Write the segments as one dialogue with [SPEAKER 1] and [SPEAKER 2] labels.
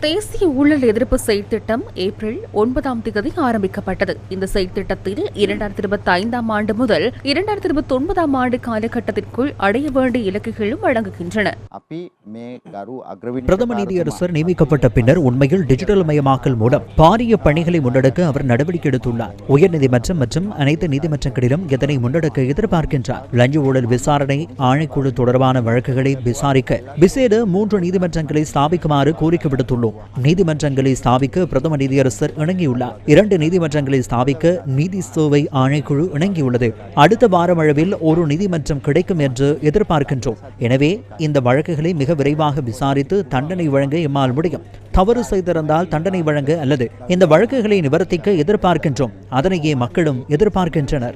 [SPEAKER 1] தேசிய ஊழல் எதிர்ப்பு செயற்திட்டம் ஏப்ரல் ஒன்பதாம் தேதி ஆரம்பிக்கப்பட்டது. இந்த செயற்திட்டத்தில் இரண்டாயிரத்தி இருபத்தி ஐந்தாம் ஆண்டு முதல் இரண்டாயிரத்தி இருபத்தி ஒன்பதாம் ஆண்டு காலகட்டத்திற்குள் அடைய வேண்டிய இலக்குகளும்
[SPEAKER 2] அடங்குகின்றன
[SPEAKER 3] பிரதம நீதியரசர் நியமிக்கப்பட்ட பின்னர் உண்மையில் டிஜிட்டல் மயமாக்கல் மூலம் பாரிய பணிகளை முன்னெடுக்க அவர் நடவடிக்கை எடுத்துள்ளார். உயர்நீதிமன்றம் மற்றும் அனைத்து நீதிமன்றங்களிலும் இதனை முன்னெடுக்க எதிர்பார்க்கின்றார்? லஞ்ச ஊழல் விசாரணை ஆணைக்குழு தொடர்பான வழக்குகளை விசாரிக்க விசேட மூன்று நீதிமன்றங்களை ஸ்தாபிக்குமாறு கோரிக்கை விடுத்துள்ளார் குழு நீதிமன்றங்களை ஸ்தாபிக்க பிரதம நீதியரசர் இணங்கியுள்ளார். இரண்டு நீதிமன்றங்களை ஸ்தாபிக்க நீதி சேவை ஆணைக்குழு இணங்கியுள்ளது. அடுத்த வாரமளவில் ஒரு நீதிமன்றம் கிடைக்கும் என்று எதிர்பார்க்கின்றோம். எனவே இந்த வழக்குகளை மிக விரைவாக விசாரித்து தண்டனை வழங்க எம்மால் முடியும். தவறு செய்திருந்தால் தண்டனை வழங்க அல்லது இந்த வழக்குகளை நிவர்த்திக்க எதிர்பார்க்கின்றோம். அதனையே மக்களும் எதிர்பார்க்கின்றனர்.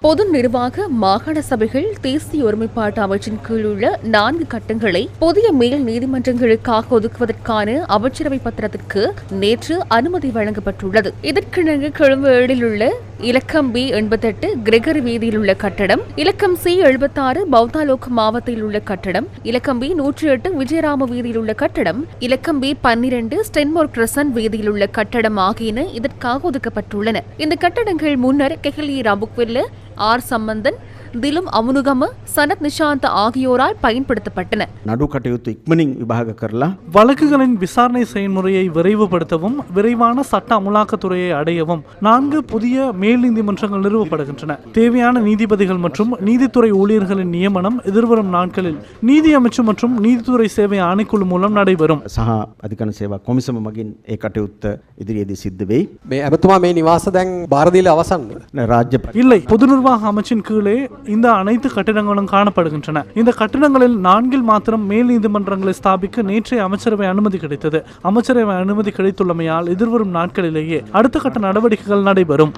[SPEAKER 1] பொது நிர்வாக மாகாண சபைகள் தேசிய ஒருமைப்பாட்டு அவற்றின் கீழ் உள்ள நான்கு கட்டங்களை புதிய மேல் நீதிமன்றங்களில் நீதிமன்றங்களுக்காக ஒதுக்குவதற்கான அமைச்சரவை பத்திரத்திற்கு நேற்று அனுமதி வழங்கப்பட்டுள்ளது. இதற்கிணங்க கொழும்பு ஏழில் உள்ள இலக்கம் பி எண்பத்தெட்டு கிரெகரி வீதியில் உள்ள கட்டடம் இலக்கம் சி எழுபத்தாறு பௌத்தாலோக் மாவட்டத்தில் உள்ள கட்டடம் இலக்கம் பி நூற்றி எட்டு விஜயராம வீதியில் உள்ள கட்டடம் இலக்கம் பி பன்னிரண்டு ஸ்டென்மோர் கிரசன் வீதியில் உள்ள கட்டடம் ஆகியன இதற்காக ஒதுக்கப்பட்டுள்ளன. இந்த கட்டடங்கள் முன்னர் கெஹலி ராபுக்வெல்ல ஆர் சம்பந்தன் திலும் அமுனுகம சனத் நிஷாந்த் ஆகியோரால் பயன்படுத்தப்பட்டன
[SPEAKER 4] නඩු කටයුතු ඉක්මනින් විභාග කරලා
[SPEAKER 5] வழக்குகளின் விசாரணை செயல்முறையை விரைவுபடுத்தவும் விரைவான சட்ட அமுலாக்கத்துறையை அடையவும் நான்கு புதிய மேல் நீதிமன்றங்கள் நிறுவப்படுகின்றன தேவையான நீதிபதிகள் மற்றும் நீதித்துறை ஊழியர்களின் நியமனம் எதிர்வரும் நாட்களில் நீதி அமைச்சு மற்றும் நீதித்துறை சேவை ஆணைக்குழு மூலம் நடைபெறும்
[SPEAKER 4] සහ අධිකන සේවා කොමිසම මගින් ඒ කටයුත්ත ඉදිරියේදී සිද්ධ වෙයි.
[SPEAKER 6] මේ ඇමතුමා මේ නිවාස දැන් බාරදීල අවසන්ද.
[SPEAKER 4] රාජ්‍ය
[SPEAKER 5] இல்லை பொது நிர்வாக அமைச்சின் கீழே இந்த அனைத்து கட்டிடங்களும் காணப்படுகின்றன. இந்த கட்டிடங்களில் நான்கில் மாத்திரம் மேல் நீதிமன்றங்களை ஸ்தாபிக்க நேற்றைய அமைச்சரவை அனுமதி கிடைத்தது. அமைச்சரவை அனுமதி கிடைத்துள்ளமையால் எதிர்வரும் நாட்களிலேயே அடுத்த கட்ட நடவடிக்கைகள் நடைபெறும்.